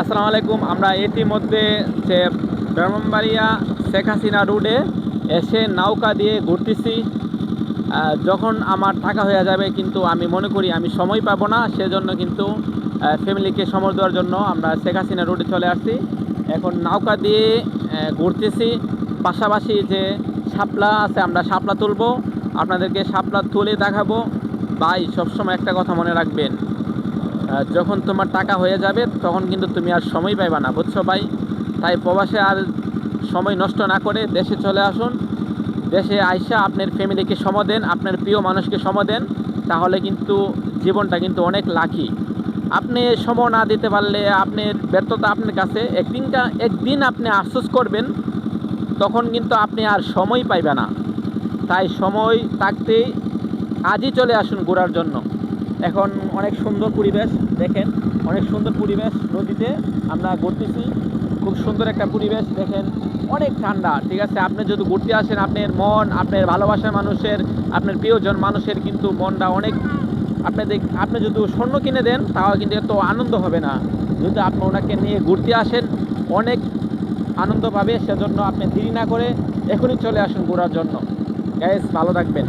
আসসালামু আলাইকুম। আমরা ইতিমধ্যে যে ব্রাহ্মণবাড়িয়া শেখ হাসিনা রোডে এসে নৌকা দিয়ে ঘুরতেছি। যখন আমার টাকা হয়ে যাবে কিন্তু আমি মনে করি আমি সময় পাবো না, সেজন্য কিন্তু ফ্যামিলিকে সময় দেওয়ার জন্য আমরা শেখ হাসিনা রোডে চলে আসছি। এখন নৌকা দিয়ে ঘুরতেছি। পাশাপাশি যে শাপলা আছে আমরা শাপলা তুলবো। আপনাদেরকে শাপলা তুলে দেখাবো। ভাই, সবসময় একটা কথা মনে রাখবেন। যখন তোমার টাকা হয়ে যাবে, তখন কিন্তু তুমি আর সময় পাইবা না, বুঝছ ভাই? তাই প্রবাসে আর সময় নষ্ট না করে দেশে চলে আসুন। দেশে আইসা আপনার ফ্যামিলিকে সম দেন, আপনার প্রিয় মানুষকে সম দেন, তাহলে কিন্তু জীবনটা কিন্তু অনেক লাকি। আপনি সম না দিতে পারলে আপনার ব্যর্থতা আপনার কাছে একদিনটা একদিন আপনি আফসোস করবেন, তখন কিন্তু আপনি আর সময় পাইবে না। তাই সময় থাকতে আজই চলে আসুন ঘোরার জন্য। এখন অনেক সুন্দর পরিবেশ, দেখেন, অনেক সুন্দর পরিবেশ নদীতে আমরা ঘুরতেছি। খুব সুন্দর একটা পরিবেশ, দেখেন, অনেক ঠান্ডা, ঠিক আছে? আপনি যদি ঘুরতে আসেন, আপনার মন, আপনার ভালোবাসার মানুষের, আপনার প্রিয়জন মানুষের কিন্তু মনটা অনেক, আপনি দেখ, আপনি যদি স্বর্ণ কিনে দেন, তাও কিন্তু এত আনন্দ হবে না। যদি আপনি ওনাকে নিয়ে ঘুরতে আসেন, অনেক আনন্দ পাবে, সেজন্য আপনি দেরি না করে এখনই চলে আসুন ঘোরার জন্য। গ্যাস ভালো থাকবেন।